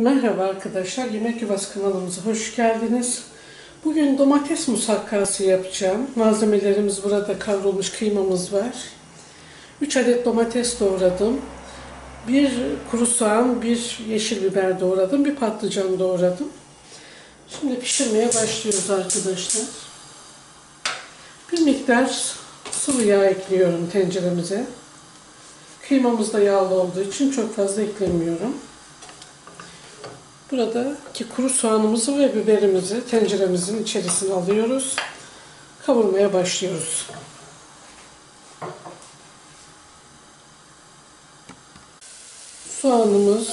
Merhaba arkadaşlar, Yemek Yuvası kanalımıza hoş geldiniz. Bugün domates musakkası yapacağım. Malzemelerimiz burada kavrulmuş kıymamız var. 3 adet domates doğradım. Bir kuru soğan, bir yeşil biber doğradım, bir patlıcan doğradım. Şimdi pişirmeye başlıyoruz arkadaşlar. Bir miktar sıvı yağ ekliyorum tenceremize. Kıymamız da yağlı olduğu için çok fazla eklemiyorum. Buradaki kuru soğanımızı ve biberimizi tenceremizin içerisine alıyoruz. Kavurmaya başlıyoruz. Soğanımız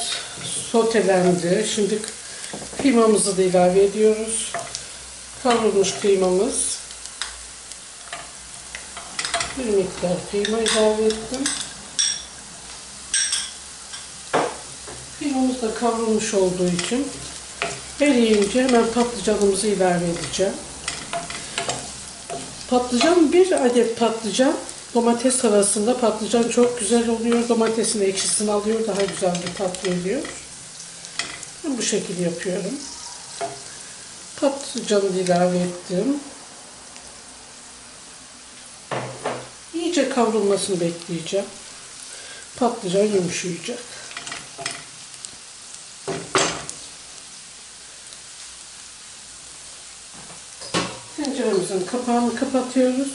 sotelendi. Şimdi kıymamızı da ilave ediyoruz. Kavrulmuş kıymamız. Bir miktar kıyma ilave ettim. Kıymamız da kavrulmuş olduğu için eriyince hemen patlıcanımızı ilave edeceğim. Patlıcan bir adet patlıcan domates arasında patlıcan çok güzel oluyor. Domatesin ekşisini alıyor. Daha güzel bir tat veriyor. Ben bu şekilde yapıyorum. Patlıcanı ilave ettim. İyice kavrulmasını bekleyeceğim. Patlıcan yumuşayacak. Tenceremizin kapağını kapatıyoruz.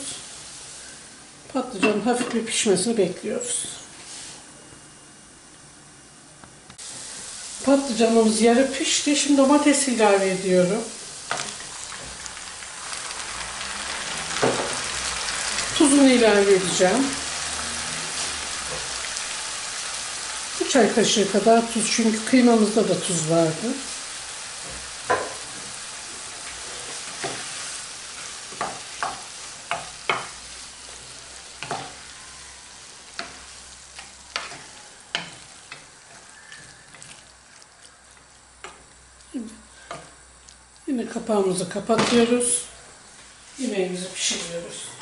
Patlıcanın hafif bir pişmesini bekliyoruz. Patlıcanımız yarı pişti. Şimdi domates ilave ediyorum. Tuzunu ilave edeceğim. Bir çay kaşığı kadar tuz çünkü kıymamızda da tuz vardı. Yine kapağımızı kapatıyoruz. Yemeğimizi pişiriyoruz.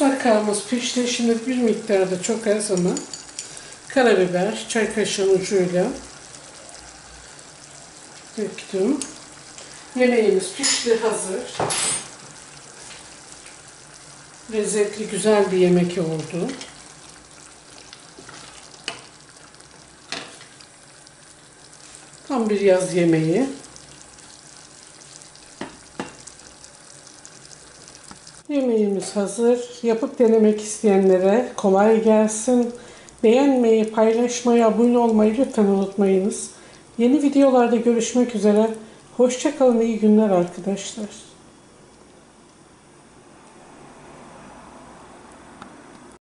Musakkamız pişti. Şimdi bir miktarda çok az ama karabiber, çay kaşığının ucuyla döktüm. Yemeğimiz pişti, hazır. Lezzetli, güzel bir yemek oldu. Tam bir yaz yemeği. Yemeğimiz hazır. Yapıp denemek isteyenlere kolay gelsin. Beğenmeyi, paylaşmayı, abone olmayı lütfen unutmayınız. Yeni videolarda görüşmek üzere. Hoşçakalın, iyi günler arkadaşlar.